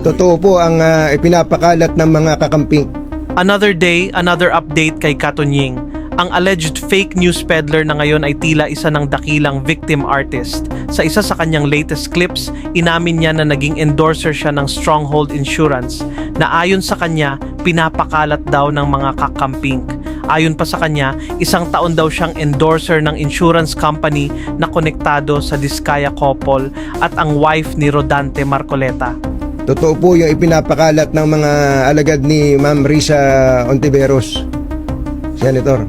Totoo po ang ah, ipinapakalat ng mga kakamping. Another day, another update kay Katunying. Ang alleged fake news peddler na ngayon ay tila isa ng dakilang victim artist. Sa isa sa kanyang latest clips, inamin niya na naging endorser siya ng Stronghold Insurance na ayon sa kanya, pinapakalat daw ng mga kakamping. Ayon pa sa kanya, isang taon daw siyang endorser ng insurance company na konektado sa Diskaya couple at ang wife ni Rodante Marcoleta. Totoo po yung ipinapakalat ng mga alagad ni Ma'am Risa Ontiveros. Senator.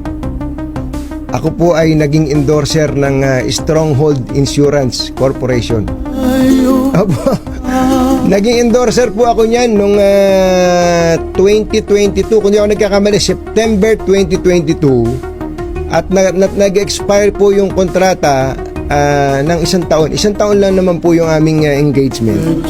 Ako po ay naging endorser ng ah, Stronghold Insurance Corporation. Opo. naging endorser po ako niyan nung ah, 2022, kung di ako nagkakamali, September 2022. At na, na- nag-expire po yung kontrata ah, ng isang taon. Isang taon lang naman po yung aming ah, engagement.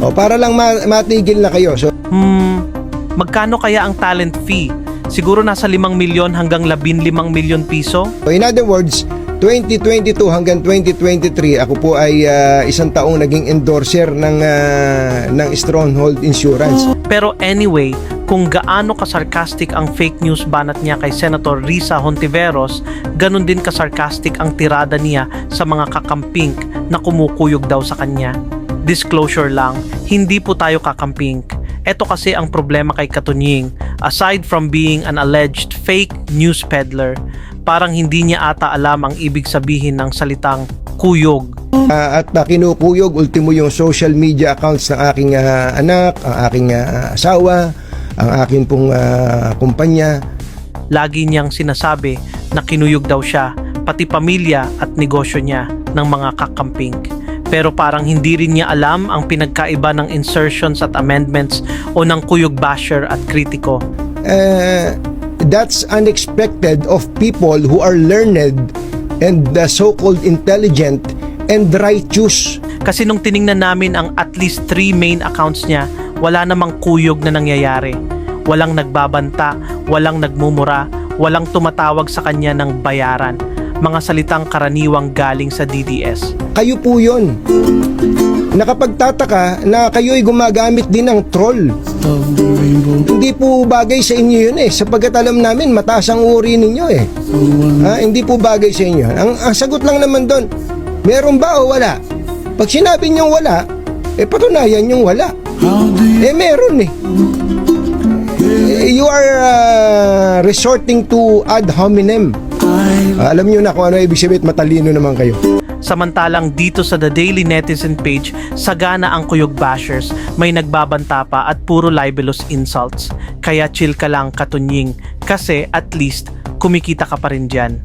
O, para lang ma- matigil na kayo. So, Hmm, magkano kaya ang talent fee? Siguro nasa 5 milyon hanggang 15 milyon piso? in other words, 2022 hanggang 2023, ako po ay ah, isang taong naging endorser ng, ah, ng Stronghold Insurance. Pero anyway, kung gaano ka-sarcastic ang fake news banat niya kay Senator Risa Hontiveros, ganun din ka-sarcastic ang tirada niya sa mga kakamping na kumukuyog daw sa kanya. Disclosure lang, hindi po tayo kakamping. Ito kasi ang problema kay Katunying. Aside from being an alleged fake news peddler, parang hindi niya ata alam ang ibig sabihin ng salitang kuyog. Ah, at uh, kinukuyog, ultimo yung social media accounts ng aking ah, anak, ang aking ah, asawa, ang aking pong ah, kumpanya. Lagi niyang sinasabi na kinuyog daw siya, pati pamilya at negosyo niya ng mga kakamping. Pero parang hindi rin niya alam ang pinagkaiba ng insertions at amendments o ng kuyog basher at kritiko. Uh, that's unexpected of people who are learned and the so-called intelligent and righteous. Kasi nung tiningnan namin ang at least three main accounts niya, wala namang kuyog na nangyayari. Walang nagbabanta, walang nagmumura, walang tumatawag sa kanya ng bayaran. Mga salitang karaniwang galing sa DDS. Kayo po yun. Nakapagtataka na kayo'y gumagamit din ng troll. Hindi po bagay sa inyo yun eh. Sapagkat alam namin, mataas ang uri ninyo eh. Ha? Hindi po bagay sa inyo. Ang, ang sagot lang naman doon, meron ba o wala? Pag sinabi niyong wala, eh patunayan niyong wala. Eh meron eh. Eh, You are uh, resorting to ad hominem. Alam niyo na kung ano ibig sabihin, matalino naman kayo. Samantalang dito sa The Daily Netizen page, sagana ang kuyog bashers, may nagbabanta pa at puro libelous insults. Kaya chill ka lang katunying, kasi at least kumikita ka pa rin dyan.